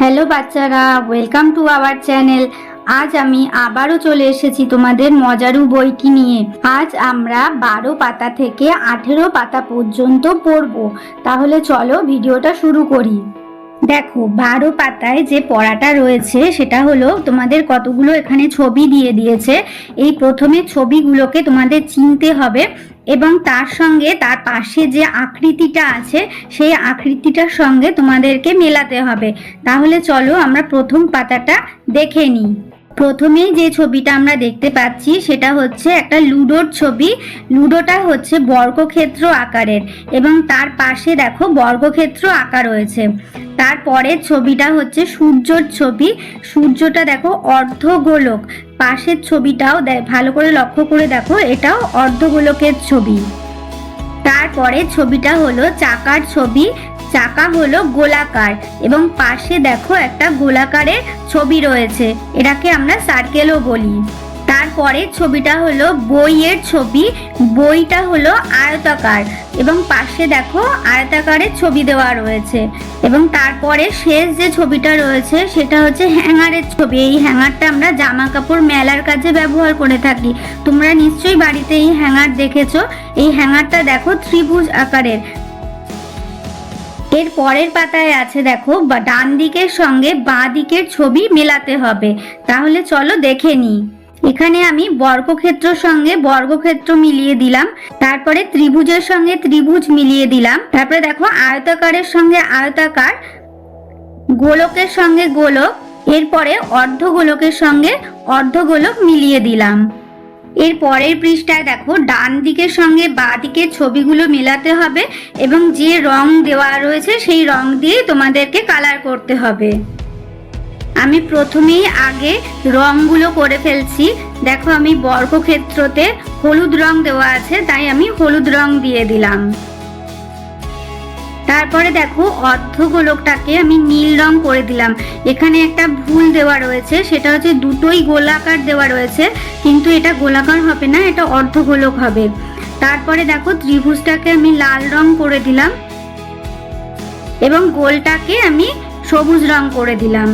Hello বাচ্চারা welcome to our channel আজ আমি আবারও চলে এসেছি তোমাদের মজারু বইটি নিয়ে। আজ আমরা বারো পাতা থেকে আঠেরো পাতা পর্যন্ত পড়ব। তাহলে চলো ভিডিওটা শুরু করি। দেখো, বারো পাতায় যে পড়াটা রয়েছে, সেটা হলো তোমাদের কতগুলো এখানে ছবি দিয়ে দিয়েছে। এই প্রথমে ছবিগুলোকে তোমাদের চিনতে হবে এবং তার সঙ্গে তার পাশে যে আকৃতিটা আছে, সেই আকৃতিটার সঙ্গে তোমাদেরকে মেলাতে হবে। তাহলে চলো আমরা প্রথম পাতাটা দেখে নিই। প্রথমেই যে ছবিটা আমরা দেখতে পাচ্ছি সেটা হচ্ছে একটা লুডোর ছবি। লুডোটা হচ্ছে বর্গক্ষেত্র আকারের এবং তার পাশে দেখো বর্গক্ষেত্র আঁকা রয়েছে। তারপরের ছবিটা হচ্ছে সূর্যর ছবি। সূর্যটা দেখো অর্ধগোলক। পাশের ছবিটাও ভালো করে লক্ষ্য করে দেখো, এটাও অর্ধগোলকের ছবি। তারপরে ছবিটা হলো চাকার ছবি। চাকা হলো গোলাকার এবং পাশে দেখো একটা গোলাকারের ছবি রয়েছে, এটাকে আমরা সার্কেলও বলি। তারপরে ছবিটা হলো বইয়ের ছবি, বইটা হলো আয়তাকার এবং পাশে দেখো আয়তাকারের ছবি দেওয়া রয়েছে এবং তারপরে শেষ যে ছবিটা রয়েছে সেটা হচ্ছে হ্যাঙ্গারের ছবি, এই হ্যাঙ্গারটা আমরা জামা কাপড় মেলার কাজে ব্যবহার করে থাকি। তোমরা নিশ্চয়ই বাড়িতে এই হ্যাঙ্গার দেখেছ, এই হ্যাঙ্গারটা দেখো ত্রিভুজ আকারের। এর পরের পাতায় আছে দেখো ডান দিকের সঙ্গে বাঁ দিকের ছবি মেলাতে হবে। তাহলে চলো দেখে নিই। এখানে আমি বর্গক্ষেত্র সঙ্গে বর্গক্ষেত্র মিলিয়ে দিলাম, তারপরে ত্রিভুজের সঙ্গে ত্রিভুজ মিলিয়ে দিলাম, তারপরে দেখো আয়তাকারের সঙ্গে আয়তাকার, গোলকের সঙ্গে গোলক, এরপরে অর্ধগোলকের সঙ্গে অর্ধগোলক মিলিয়ে দিলাম। এর পরের পৃষ্ঠায় দেখো, ডান দিকের সঙ্গে বা দিকের ছবিগুলো মেলাতে হবে এবং যে রং দেওয়া রয়েছে সেই রং দিয়ে তোমাদেরকে কালার করতে হবে। আমি প্রথমেই আগে রংগুলো করে ফেলছি। দেখো, আমি বর্গক্ষেত্রতে হলুদ রং দেওয়া আছে, তাই আমি হলুদ রং দিয়ে দিলাম। তারপরে দেখো অর্ধগোলকটাকে আমি নীল রং করে দিলাম। এখানে একটা ভুল দেওয়া রয়েছে, সেটা হচ্ছে দুটোই গোলাকার দেওয়া রয়েছে, কিন্তু এটা গোলাকার হবে না, এটা অর্ধগোলক হবে। তারপরে দেখো ত্রিভুজটাকে আমি লাল রং করে দিলাম এবং গোলটাকে আমি সবুজ রং করে দিলাম।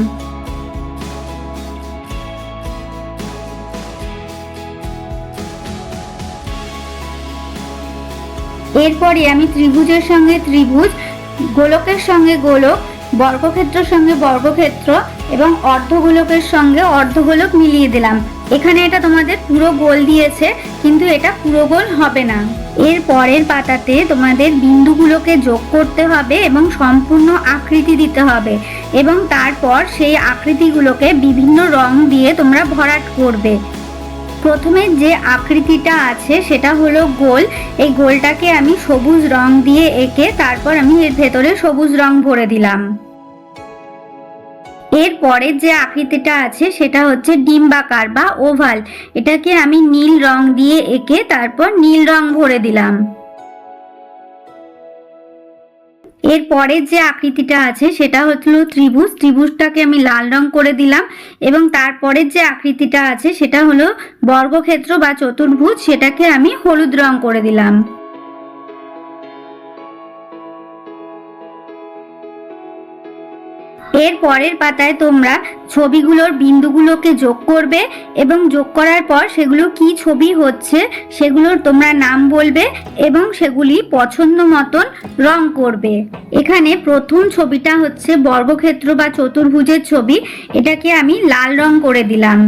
এরপরে আমি ত্রিভুজের সঙ্গে ত্রিভুজ গোলকের সঙ্গে গোলক, বর্গক্ষেত্রের সঙ্গে বর্গক্ষেত্র এবং অর্ধগোলকের সঙ্গে অর্ধগোলক মিলিয়ে দিলাম। এখানে এটা তোমাদের পুরো গোল দিয়েছে, কিন্তু এটা পুরো গোল হবে না। এর পরের পাতাতে তোমাদের বিন্দুগুলোকে যোগ করতে হবে এবং সম্পূর্ণ আকৃতি দিতে হবে এবং তারপর সেই আকৃতিগুলোকে বিভিন্ন রং দিয়ে তোমরা ভরাট করবে। প্রথমে যে আকৃতিটা আছে সেটা হলো গোল। এই গোলটাকে আমি সবুজ রং দিয়ে এঁকে তারপর আমি এর ভেতরে সবুজ রং ভরে দিলাম। এর পরের যে আকৃতিটা আছে সেটা হচ্ছে ডিম্বাকার বা ওভাল। এটাকে আমি নীল রং দিয়ে এঁকে তারপর নীল রং ভরে দিলাম। এর পরের যে আকৃতিটা আছে, সেটা হলো ত্রিভুজ। ত্রিভুজটাকে আমি লাল রং করে দিলাম এবং তারপরের যে আকৃতিটা আছে, সেটা হলো বর্গক্ষেত্র বা চতুর্ভুজ। সেটাকে আমি হলুদ রং করে দিলাম। এর পরের পাতায় তোমরা ছবিগুলোর বিন্দুগুলোকে যোগ করবে এবং যোগ করার পর সেগুলো কি ছবি হচ্ছে সেগুলোর তোমরা নাম বলবে এবং সেগুলি পছন্দ মতন রং করবে। এখানে প্রথম ছবিটা হচ্ছে বর্গক্ষেত্র বা চতুর্ভুজের ছবি। এটাকে আমি লাল রং করে দিলাম।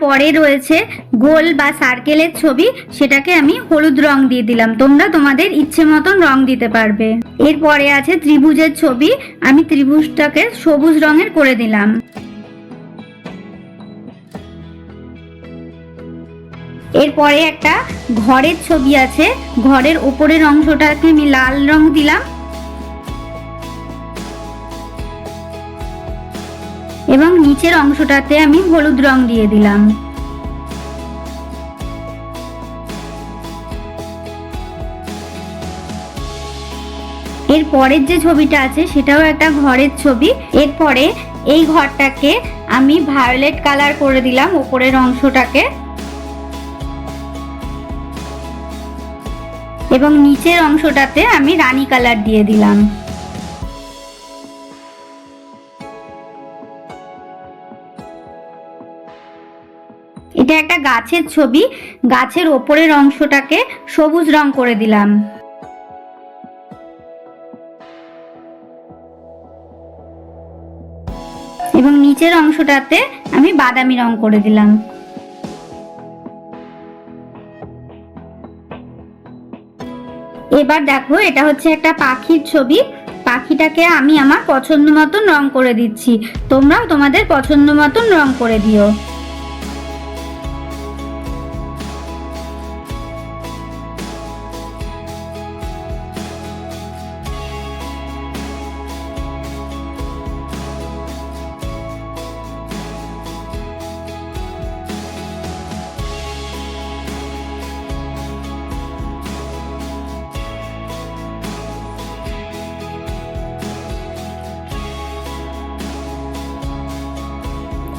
তারপরে রয়েছে গোল বা সার্কেলের ছবি, সেটাকে আমি হলুদ রং দিয়ে দিলাম। তোমরা তোমাদের ইচ্ছে মতন রং দিতে পারবে। এরপরে আছে ত্রিভুজের ছবি, আমি ত্রিভুজটাকে সবুজ রঙের করে দিলাম। এরপরে একটা ঘরের ছবি আছে, ঘরের ওপরের অংশটাকে আমি লাল রং দিলাম। এবং নিচের অংশটাতে আমি হলুদ রং দিয়ে দিলাম। এর পরের যে ছবিটা আছে, সেটাও একটা ঘরের ছবি। এরপরে এই ঘরটাকে আমি ভায়োলেট কালার করে দিলাম, ওপরের অংশটাকে। এবং নিচের অংশটাতে আমি রানী কালার দিয়ে দিলাম। এটা একটা গাছের ছবি। গাছের ওপরের অংশটাকে সবুজ রং করে দিলাম। এবং নিচের অংশটাতে আমি বাদামি রং করে দিলাম। এবার দেখো, এটা হচ্ছে একটা পাখির ছবি। পাখিটাকে আমি আমার পছন্দ মতন রং করে দিচ্ছি। তোমরাও তোমাদের পছন্দ মতন রং করে দিও।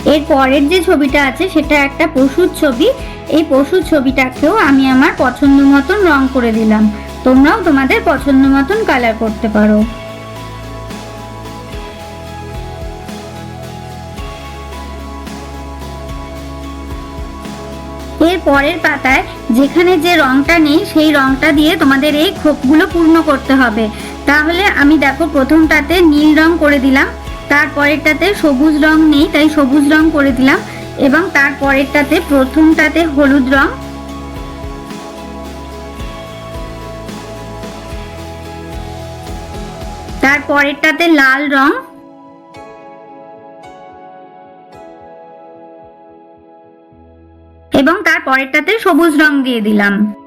এর পরের যে ছবিটা আছে, সেটা একটা পশুর ছবি। এই পশুর ছবিটাকেও আমি আমার পছন্দ মতন রং করে দিলাম। তোমরাও তোমাদের পছন্দ মতন কালার করতে পারো। এর পরের পাতায় যেখানে যে রংটা নেই, সেই রংটা দিয়ে তোমাদের এই খোপগুলো পূর্ণ করতে হবে। তাহলে আমি দেখো প্রথমটাতে নীল রং করে দিলাম। তারপরেরটাতে সবুজ রং নেই, তাই সবুজ রং করে দিলাম। এবং তারপরেরটাতে প্রথমটাতে হলুদ রং। তারপরেরটাতে লাল রং। এবং তার পরেরটাতে সবুজ রং দিয়ে দিলাম।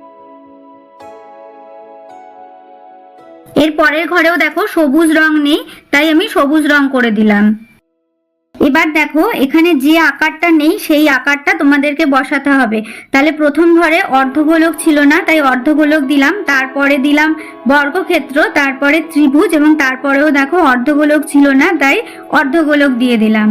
পরের ঘরেও দেখো সবুজ রং নেই, তাই আমি সবুজ রং করে দিলাম। এবার দেখো, এখানে যে আকারটা নেই, সেই আকারটা তোমাদেরকে বসাতে হবে। তাহলে প্রথম ঘরে অর্ধগোলক ছিল না, তাই অর্ধগোলক দিলাম, তারপরে দিলাম বর্গক্ষেত্র, তারপরে ত্রিভুজ এবং তারপরেও দেখো অর্ধগোলক ছিল না, তাই অর্ধগোলক দিয়ে দিলাম।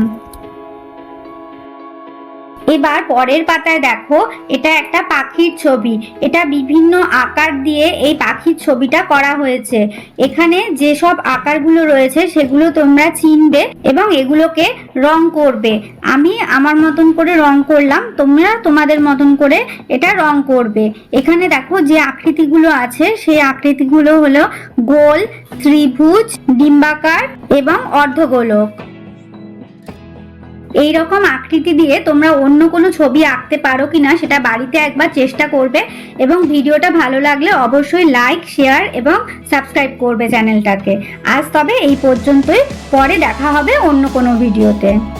এবার পরের পাতায় দেখো, এটা একটা পাখির ছবি। এটা বিভিন্ন আকার দিয়ে এই পাখির ছবিটা করা হয়েছে। এখানে যেসব আকারগুলো রয়েছে, সেগুলো তোমরা চিনবে এবং এগুলোকে রং করবে। আমি আমার মতন করে রং করলাম, তোমরা তোমাদের মতন করে এটা রং করবে। এখানে দেখো যে আকৃতিগুলো আছে, সেই আকৃতিগুলো হলো গোল, ত্রিভুজ, ডিম্বাকার এবং অর্ধগোলক। এই রকম আকৃতি দিয়ে তোমরা অন্য কোনো ছবি আঁকতে পারো কিনা সেটা বাড়িতে একবার চেষ্টা করবে এবং ভিডিওটা ভালো লাগলে অবশ্যই লাইক শেয়ার এবং সাবস্ক্রাইব করবে চ্যানেলটাকে। আজ তবে এই পর্যন্তই। পরে দেখা হবে অন্য কোনো ভিডিওতে।